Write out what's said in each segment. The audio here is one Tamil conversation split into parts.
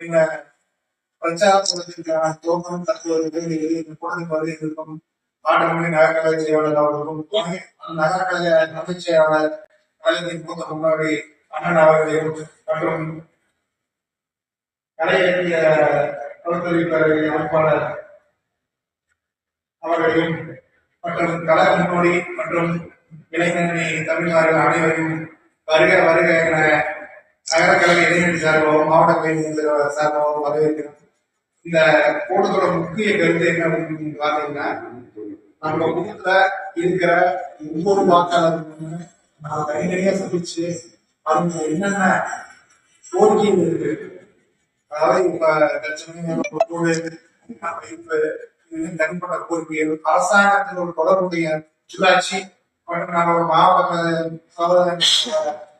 இந்த தற்போது இந்த கூட்டத்துக்கு வருகை இருக்கும் ஆட்டமணி நகரக்கலை செயலாளர் அவர்களுக்கும் நகரக்கலை அமைச் செயலாளர் மூத்த முன்னாடி அண்ணன் அவர்களையும் மற்றும் கலை பகுத்தறிவு அமைப்பாளர் அவர்களையும் மற்றும் கல முன்னோடி மற்றும் இளைஞரணி தமிழ்நாடு அனைவரையும் வருக வருக என சார்பாகவும் மாவட்ட கலைஞர் சார்பாகவும் வரவேற்கிறோம். இந்த கூட்டத்தோட முக்கிய கருத்து என்ன அப்படின்னு பார்த்தீங்கன்னா நம்ம குடும்பத்துல இருக்கிற ஒவ்வொரு வாக்காளர்களும் நான் தனித்தனியா சந்திச்சு அவங்க என்னென்ன கோரிக்கைகள் இருக்கு. அதாவது இப்ப தற்சமயம் தனிப்பட்ட கோரிக்கைகள் அரசாங்கத்தினோட தொடர்புடைய உள்ளாட்சி மற்றும் நம்ம மாவட்ட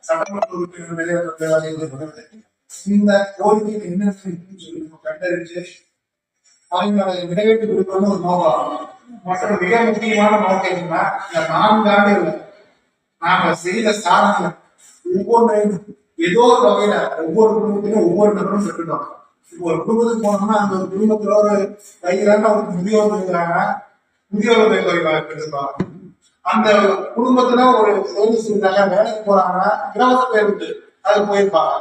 சட்டமன்ற உறுப்பினர் வெளியிடப்பட்ட இந்த கோரிக்கைகள் என்ன இருக்குன்னு சொல்லி நம்ம கண்டறிஞ்சு அவங்களோட நிறைவேற்றி கொடுக்கணும் ஒரு நோவா மற்ற மிக முக்கியமான நோக்கம் என்னன்னா இந்த நான்கு ஆண்டுகள் நாம செய்த சாதனை ஒவ்வொன்றையும் ஏதோ ஒரு வகையில ஒவ்வொரு குடும்பத்திலும் ஒவ்வொரு நபரும் பெற்றுட்டோம் ஒரு குடும்பத்துக்கு போனோம்னா அந்த ஒரு குடும்பத்துல ஒரு கையிலான அவருக்கு முதியோர் இருக்கிறாங்க முதியோர் உதவி பெற்றிருப்பாங்க அந்த குடும்பத்துல ஒரு சர்வீஸ் இருந்தாங்க வேலைக்கு போறாங்கன்னா இலவச பேருந்து அது போயிருப்பாங்க.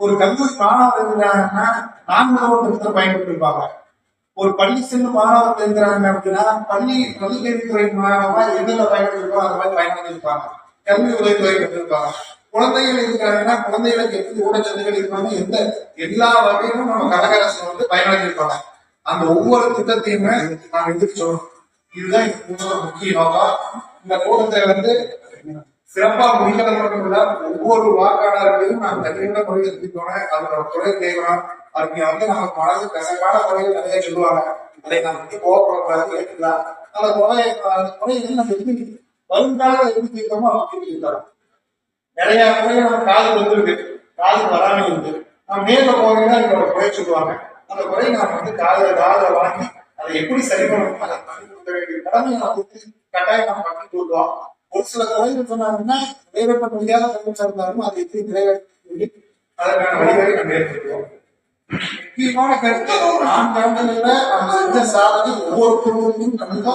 ஒரு கல்லூரி மாணவர் இருக்கிறாங்கன்னா நான்கு திட்டத்தில் பயன்படுத்திருப்பாங்க. ஒரு பள்ளி செல்லும் மாணவர்கள் இருக்கிறாங்க அப்படின்னா பள்ளி பள்ளி கல்வித்துறை மூலமா எதுல பயன்படுத்திருக்கோ அந்த மாதிரி பயன்படுத்திருப்பாங்க கல்வி உதவித்துறை பெற்றிருப்பாங்க. குழந்தைகள் இருக்கிறாங்கன்னா குழந்தைகளுக்கு எப்படி ஊடச்சத்துகள் இருப்பாங்க எந்த எல்லா வகையிலும் நம்ம கடகரசு வந்து பயனடைஞ்சிருப்பாங்க. அந்த ஒவ்வொரு திட்டத்தையுமே நான் எதிர்த்தோம் இதுதான் இந்த முக்கிய நோக்கம் இந்த கூட்டத்தை வந்து சிறப்பா முடிந்தது மட்டும் இல்ல ஒவ்வொரு வாக்காளர்களையும் நான் தனியான முறையில் எடுத்துக்கோங்க அதோட துறை தேவையான அவங்க வந்து நமக்கு மனது கசப்பான முறையில் நிறைய சொல்லுவாங்க. அதை நான் வந்து கோவப்படக்கூடாது ஏற்றுக்கலாம் அந்த முறை அந்த நம்ம எப்படி வருங்கால எப்படி தீர்க்கமோ அப்படி தரோம் நிறைய முறைகள் நம்ம காது வந்துருக்கு. காது வராமல் இருந்து நம்ம நேர்ல போனீங்கன்னா இதோட குறை சொல்லுவாங்க. அந்த குறையை நாம வந்து காதுல காதல வாங்கி அதை எப்படி சரி பண்ணணும் அதை பண்ணி கொடுக்க வேண்டிய கடமையை நான் கொடுத்து கட்டாயம் நம்ம பண்ணி கொடுத்தோம் ஒரு சில குறைகள் சொன்னாங்கன்னா நிறைவேற்ற முடியாத கருத்து இருந்தாலும் அதை எப்படி நிறைவேற்றி அதற்கான வழிகளை நம்ம ஏற்றுக்கிறோம் முக்கியமான கருத்து நான்கு ஆண்டுகள்ல நம்ம செஞ்ச சாதனை ஒவ்வொரு குழுவிலும் கண்டிப்பா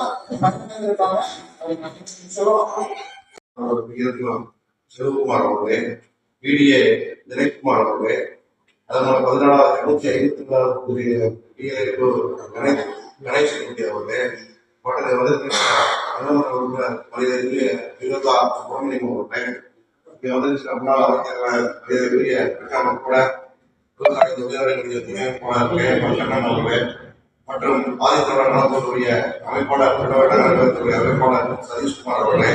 சொல்லலாம். சிவகுமார் அவர்களே பிடிஏ தினேஷ்குமார் அவர்களே அதனால பதினாலாவது நூற்றி ஐம்பத்தி நாலாவது கணேஷ் கணேஷ் அவர்களே வந்து உறுப்பினர் மனிதருக்கு வினோதா சுப்பிரமணியம் இங்கே வந்து பெரிய பிரச்சாரம் கூட விவசாய தொழிலாளர்களுடைய அவர்களே மற்றும் ஆதித்தமிழர் நலத்துடைய அமைப்பாளர் தமிழக அமைப்பாளர் சதீஷ்குமார் அவர்களே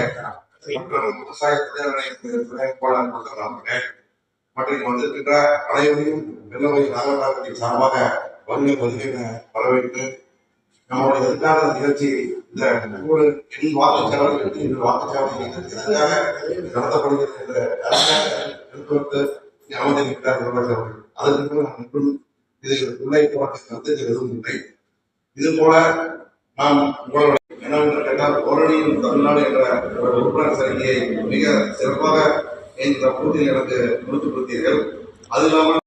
மற்றும் விவசாய தொழிலாளர்களுடைய துணைப்பாளர் அவர்களே மற்றும் வந்திருக்கின்ற அனைவரையும் வெள்ளவை நகராட்சி சார்பாக வருகை வருகை வரவேற்று நம்முடைய எதிர்கால நிகழ்ச்சி இந்த நூறு எண் இந்த வாக்குச்சாவடி எதற்காக நடத்தப்படுகிறது என்ற எடுத்துரைத்து அமர்ந்திருக்கிறார் முதல்வர் அவர்கள் அதற்கு இதில் போராட்டத்தில் வந்து எதுவும் இல்லை. இது போல நாம் உங்களுடைய என்னவென்று கேட்டால் ஓரணியின் தமிழ்நாடு என்ற ஒரு உறுப்பினர் சரிகையை மிக சிறப்பாக இந்த கூட்டில் எனக்கு முடித்து கொடுத்தீர்கள். அது இல்லாமல்